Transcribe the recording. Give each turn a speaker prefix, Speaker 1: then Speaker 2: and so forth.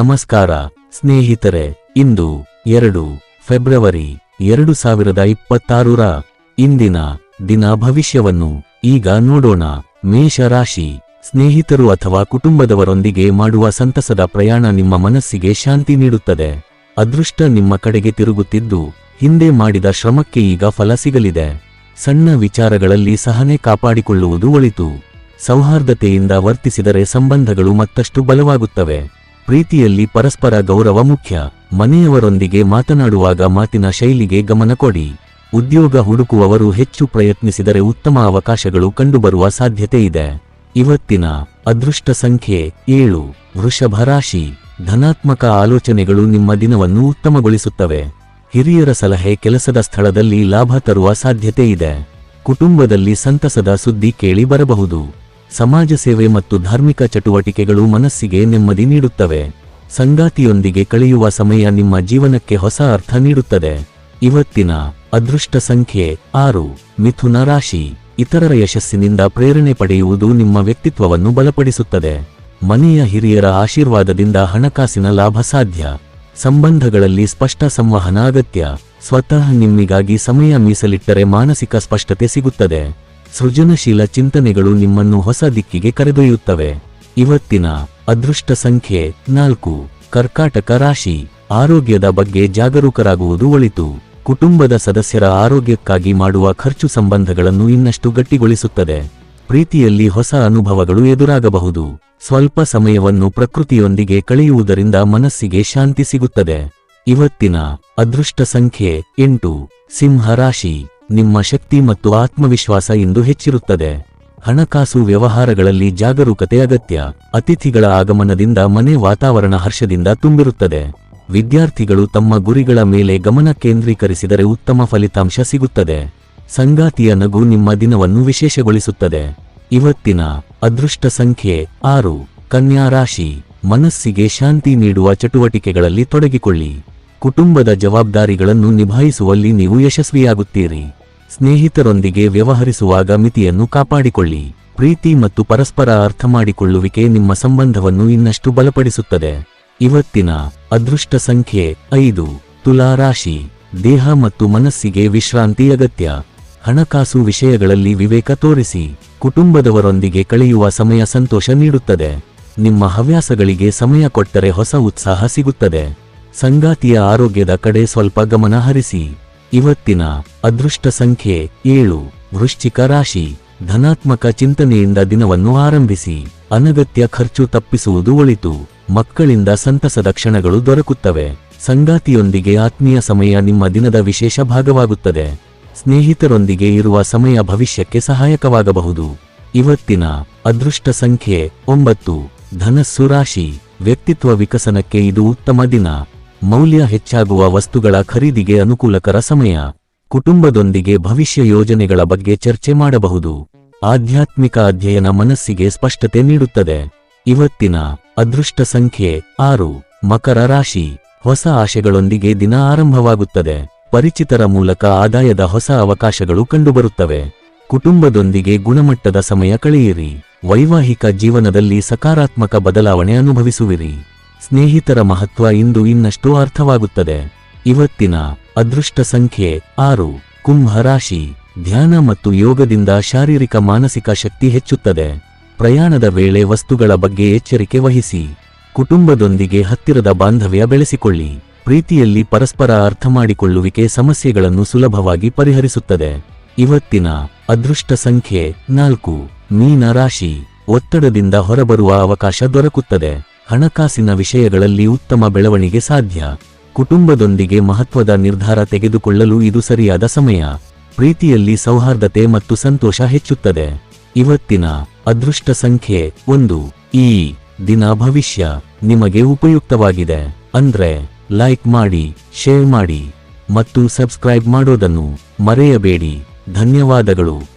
Speaker 1: ನಮಸ್ಕಾರ, ಸ್ನೇಹಿತರೆ, ಇಂದು ಎರಡು ಫೆಬ್ರವರಿ ಎರಡು ಸಾವಿರದ ಇಪ್ಪತ್ತಾರರ ಇಂದಿನ ದಿನ ಭವಿಷ್ಯವನ್ನು ಈಗ ನೋಡೋಣ. ಮೇಷ ರಾಶಿ ಸ್ನೇಹಿತರು ಅಥವಾ ಕುಟುಂಬದವರೊಂದಿಗೆ ಮಾಡುವ ಸಂತಸದ ಪ್ರಯಾಣ ನಿಮ್ಮ ಮನಸ್ಸಿಗೆ ಶಾಂತಿ ನೀಡುತ್ತದೆ. ಅದೃಷ್ಟ ನಿಮ್ಮ ಕಡೆಗೆ ತಿರುಗುತ್ತಿದ್ದು, ಹಿಂದೆ ಮಾಡಿದ ಶ್ರಮಕ್ಕೆ ಈಗ ಫಲ ಸಿಗಲಿದೆ. ಸಣ್ಣ ವಿಚಾರಗಳಲ್ಲಿ ಸಹನೆ ಕಾಪಾಡಿಕೊಳ್ಳುವುದು ಒಳಿತು. ಸೌಹಾರ್ದತೆಯಿಂದ ವರ್ತಿಸಿದರೆ ಸಂಬಂಧಗಳು ಮತ್ತಷ್ಟು ಬಲವಾಗುತ್ತವೆ. ಪ್ರೀತಿಯಲ್ಲಿ ಪರಸ್ಪರ ಗೌರವ ಮುಖ್ಯ. ಮನೆಯವರೊಂದಿಗೆ ಮಾತನಾಡುವಾಗ ಮಾತಿನ ಶೈಲಿಗೆ ಗಮನ ಕೊಡಿ. ಉದ್ಯೋಗ ಹುಡುಕುವವರು ಹೆಚ್ಚು ಪ್ರಯತ್ನಿಸಿದರೆ ಉತ್ತಮ ಅವಕಾಶಗಳು ಕಂಡುಬರುವ ಸಾಧ್ಯತೆ ಇದೆ. ಇವತ್ತಿನ ಅದೃಷ್ಟ ಸಂಖ್ಯೆ ಏಳು. ವೃಷಭ ರಾಶಿ. ಧನಾತ್ಮಕ ಆಲೋಚನೆಗಳು ನಿಮ್ಮ ದಿನವನ್ನು ಉತ್ತಮಗೊಳಿಸುತ್ತವೆ. ಹಿರಿಯರ ಸಲಹೆ ಕೆಲಸದ ಸ್ಥಳದಲ್ಲಿ ಲಾಭ ತರುವ ಸಾಧ್ಯತೆ ಇದೆ. ಕುಟುಂಬದಲ್ಲಿ ಸಂತಸದ ಸುದ್ದಿ ಕೇಳಿ ಬರಬಹುದು. ಸಮಾಜ ಸೇವೆ ಮತ್ತು ಧಾರ್ಮಿಕ ಚಟುವಟಿಕೆಗಳು ಮನಸ್ಸಿಗೆ ನೆಮ್ಮದಿ ನೀಡುತ್ತವೆ. ಸಂಗಾತಿಯೊಂದಿಗೆ ಕಳೆಯುವ ಸಮಯ ನಿಮ್ಮ ಜೀವನಕ್ಕೆ ಹೊಸ ಅರ್ಥ ನೀಡುತ್ತದೆ. ಇವತ್ತಿನ ಅದೃಷ್ಟ ಸಂಖ್ಯೆ ಆರು. ಮಿಥುನ ರಾಶಿ. ಇತರರ ಯಶಸ್ಸಿನಿಂದ ಪ್ರೇರಣೆ ಪಡೆಯುವುದು ನಿಮ್ಮ ವ್ಯಕ್ತಿತ್ವವನ್ನು ಬಲಪಡಿಸುತ್ತದೆ. ಮನೆಯ ಹಿರಿಯರ ಆಶೀರ್ವಾದದಿಂದ ಹಣಕಾಸಿನ ಲಾಭ ಸಾಧ್ಯ. ಸಂಬಂಧಗಳಲ್ಲಿ ಸ್ಪಷ್ಟ ಸಂವಹನ ಅಗತ್ಯ. ಸ್ವತಃ ನಿಮ್ಮಿಗಾಗಿ ಸಮಯ ಮೀಸಲಿಟ್ಟರೆ ಮಾನಸಿಕ ಸ್ಪಷ್ಟತೆ ಸಿಗುತ್ತದೆ. ಸೃಜನಶೀಲ ಚಿಂತನೆಗಳು ನಿಮ್ಮನ್ನು ಹೊಸ ದಿಕ್ಕಿಗೆ ಕರೆದೊಯ್ಯುತ್ತವೆ. ಇವತ್ತಿನ ಅದೃಷ್ಟ ಸಂಖ್ಯೆ ನಾಲ್ಕು. ಕರ್ಕಾಟಕ ರಾಶಿ. ಆರೋಗ್ಯದ ಬಗ್ಗೆ ಜಾಗರೂಕರಾಗುವುದು ಒಳಿತು. ಕುಟುಂಬದ ಸದಸ್ಯರ ಆರೋಗ್ಯಕ್ಕಾಗಿ ಮಾಡುವ ಖರ್ಚು ಸಂಬಂಧಗಳನ್ನು ಇನ್ನಷ್ಟು ಗಟ್ಟಿಗೊಳಿಸುತ್ತದೆ. ಪ್ರೀತಿಯಲ್ಲಿ ಹೊಸ ಅನುಭವಗಳು ಎದುರಾಗಬಹುದು. ಸ್ವಲ್ಪ ಸಮಯವನ್ನು ಪ್ರಕೃತಿಯೊಂದಿಗೆ ಕಳೆಯುವುದರಿಂದ ಮನಸ್ಸಿಗೆ ಶಾಂತಿ ಸಿಗುತ್ತದೆ. ಇವತ್ತಿನ ಅದೃಷ್ಟ ಸಂಖ್ಯೆ ಎಂಟು. ಸಿಂಹ ರಾಶಿ. ನಿಮ್ಮ ಶಕ್ತಿ ಮತ್ತು ಆತ್ಮವಿಶ್ವಾಸ ಇಂದು ಹೆಚ್ಚಿರುತ್ತದೆ. ಹಣಕಾಸು ವ್ಯವಹಾರಗಳಲ್ಲಿ ಜಾಗರೂಕತೆ ಅಗತ್ಯ. ಅತಿಥಿಗಳ ಆಗಮನದಿಂದ ಮನೆ ವಾತಾವರಣ ಹರ್ಷದಿಂದ ತುಂಬಿರುತ್ತದೆ. ವಿದ್ಯಾರ್ಥಿಗಳು ತಮ್ಮ ಗುರಿಗಳ ಮೇಲೆ ಗಮನ ಕೇಂದ್ರೀಕರಿಸಿದರೆ ಉತ್ತಮ ಫಲಿತಾಂಶ ಸಿಗುತ್ತದೆ. ಸಂಗಾತಿಯ ನಗು ನಿಮ್ಮ ದಿನವನ್ನು ವಿಶೇಷಗೊಳಿಸುತ್ತದೆ. ಇವತ್ತಿನ ಅದೃಷ್ಟ ಸಂಖ್ಯೆ ಆರು. ಕನ್ಯಾ ರಾಶಿ. ಮನಸ್ಸಿಗೆ ಶಾಂತಿ ನೀಡುವ ಚಟುವಟಿಕೆಗಳಲ್ಲಿ ತೊಡಗಿಕೊಳ್ಳಿ. ಕುಟುಂಬದ ಜವಾಬ್ದಾರಿಗಳನ್ನು ನಿಭಾಯಿಸುವಲ್ಲಿ ನೀವು ಯಶಸ್ವಿಯಾಗುತ್ತೀರಿ. ಸ್ನೇಹಿತರೊಂದಿಗೆ ವ್ಯವಹರಿಸುವಾಗ ಮಿತಿಯನ್ನು ಕಾಪಾಡಿಕೊಳ್ಳಿ. ಪ್ರೀತಿ ಮತ್ತು ಪರಸ್ಪರ ಅರ್ಥಮಾಡಿಕೊಳ್ಳುವಿಕೆ ನಿಮ್ಮ ಸಂಬಂಧವನ್ನು ಇನ್ನಷ್ಟು ಬಲಪಡಿಸುತ್ತದೆ. ಇವತ್ತಿನ ಅದೃಷ್ಟ ಸಂಖ್ಯೆ ಐದು. ತುಲಾ ರಾಶಿ. ದೇಹ ಮತ್ತು ಮನಸ್ಸಿಗೆ ವಿಶ್ರಾಂತಿ ಅಗತ್ಯ. ಹಣಕಾಸು ವಿಷಯಗಳಲ್ಲಿ ವಿವೇಕ ತೋರಿಸಿ. ಕುಟುಂಬದವರೊಂದಿಗೆ ಕಳೆಯುವ ಸಮಯ ಸಂತೋಷ ನೀಡುತ್ತದೆ. ನಿಮ್ಮ ಹವ್ಯಾಸಗಳಿಗೆ ಸಮಯ ಕೊಟ್ಟರೆ ಹೊಸ ಉತ್ಸಾಹ ಸಿಗುತ್ತದೆ. ಸಂಗಾತಿಯ ಆರೋಗ್ಯದ ಕಡೆ ಸ್ವಲ್ಪ ಗಮನ ಹರಿಸಿ. ಇವತ್ತಿನ ಅದೃಷ್ಟ ಸಂಖ್ಯೆ ಏಳು. ವೃಶ್ಚಿಕ ರಾಶಿ. ಧನಾತ್ಮಕ ಚಿಂತನೆಯಿಂದ ದಿನವನ್ನು ಆರಂಭಿಸಿ. ಅನಗತ್ಯ ಖರ್ಚು ತಪ್ಪಿಸುವುದು ಒಳಿತು. ಮಕ್ಕಳಿಂದ ಸಂತಸದ ಕ್ಷಣಗಳು ದೊರಕುತ್ತವೆ. ಸಂಗಾತಿಯೊಂದಿಗೆ ಆತ್ಮೀಯ ಸಮಯ ನಿಮ್ಮ ದಿನದ ವಿಶೇಷ ಭಾಗವಾಗುತ್ತದೆ. ಸ್ನೇಹಿತರೊಂದಿಗೆ ಇರುವ ಸಮಯ ಭವಿಷ್ಯಕ್ಕೆ ಸಹಾಯಕವಾಗಬಹುದು. ಇವತ್ತಿನ ಅದೃಷ್ಟ ಸಂಖ್ಯೆ ಒಂಬತ್ತು. ಧನಸ್ಸು ರಾಶಿ. ವ್ಯಕ್ತಿತ್ವ ವಿಕಸನಕ್ಕೆ ಇದು ಉತ್ತಮ ದಿನ. ಮೌಲ್ಯ ಹೆಚ್ಚಾಗುವ ವಸ್ತುಗಳ ಖರೀದಿಗೆ ಅನುಕೂಲಕರ ಸಮಯ. ಕುಟುಂಬದೊಂದಿಗೆ ಭವಿಷ್ಯ ಯೋಜನೆಗಳ ಬಗ್ಗೆ ಚರ್ಚೆ ಮಾಡಬಹುದು. ಆಧ್ಯಾತ್ಮಿಕ ಅಧ್ಯಯನ ಮನಸ್ಸಿಗೆ ಸ್ಪಷ್ಟತೆ ನೀಡುತ್ತದೆ. ಇವತ್ತಿನ ಅದೃಷ್ಟ ಸಂಖ್ಯೆ ಆರು. ಮಕರ ರಾಶಿ. ಹೊಸ ಆಶೆಗಳೊಂದಿಗೆ ದಿನ ಆರಂಭವಾಗುತ್ತದೆ. ಪರಿಚಿತರ ಮೂಲಕ ಆದಾಯದ ಹೊಸ ಅವಕಾಶಗಳು ಕಂಡುಬರುತ್ತವೆ. ಕುಟುಂಬದೊಂದಿಗೆ ಗುಣಮಟ್ಟದ ಸಮಯ ಕಳೆಯಿರಿ. ವೈವಾಹಿಕ ಜೀವನದಲ್ಲಿ ಸಕಾರಾತ್ಮಕ ಬದಲಾವಣೆ ಅನುಭವಿಸುವಿರಿ. ಸ್ನೇಹಿತರ ಮಹತ್ವ ಇಂದು ಇನ್ನಷ್ಟು ಅರ್ಥವಾಗುತ್ತದೆ. ಇವತ್ತಿನ ಅದೃಷ್ಟ ಸಂಖ್ಯೆ ಆರು. ಕುಂಭ ರಾಶಿ. ಧ್ಯಾನ ಮತ್ತು ಯೋಗದಿಂದ ಶಾರೀರಿಕ ಮಾನಸಿಕ ಶಕ್ತಿ ಹೆಚ್ಚುತ್ತದೆ. ಪ್ರಯಾಣದ ವೇಳೆ ವಸ್ತುಗಳ ಬಗ್ಗೆ ಎಚ್ಚರಿಕೆ ವಹಿಸಿ. ಕುಟುಂಬದೊಂದಿಗೆ ಹತ್ತಿರದ ಬಾಂಧವ್ಯ ಬೆಳೆಸಿಕೊಳ್ಳಿ. ಪ್ರೀತಿಯಲ್ಲಿ ಪರಸ್ಪರ ಅರ್ಥಮಾಡಿಕೊಳ್ಳುವಿಕೆ ಸಮಸ್ಯೆಗಳನ್ನು ಸುಲಭವಾಗಿ ಪರಿಹರಿಸುತ್ತದೆ. ಇವತ್ತಿನ ಅದೃಷ್ಟ ಸಂಖ್ಯೆ ನಾಲ್ಕು. ಮೀನ ರಾಶಿ. ಒತ್ತಡದಿಂದ ಹೊರಬರುವ ಅವಕಾಶ ದೊರಕುತ್ತದೆ. ಹಣಕಾಸಿನ ವಿಷಯಗಳಲ್ಲಿ ಉತ್ತಮ ಬೆಳವಣಿಗೆ ಸಾಧ್ಯ. ಕುಟುಂಬದೊಂದಿಗೆ ಮಹತ್ವದ ನಿರ್ಧಾರ ತೆಗೆದುಕೊಳ್ಳಲು ಇದು ಸರಿಯಾದ ಸಮಯ. ಪ್ರೀತಿಯಲ್ಲಿ ಸೌಹಾರ್ದತೆ ಮತ್ತು ಸಂತೋಷ ಹೆಚ್ಚುತ್ತದೆ. ಇವತ್ತಿನ ಅದೃಷ್ಟ ಸಂಖ್ಯೆ ಒಂದು. ಈ ದಿನ ಭವಿಷ್ಯ ನಿಮಗೆ ಉಪಯುಕ್ತವಾಗಿದೆ. ಅಂದ್ರೆ ಲೈಕ್ ಮಾಡಿ, ಶೇರ್ ಮಾಡಿ ಮತ್ತು ಸಬ್ಸ್ಕ್ರೈಬ್ ಮಾಡೋದನ್ನು ಮರೆಯಬೇಡಿ. ಧನ್ಯವಾದಗಳು.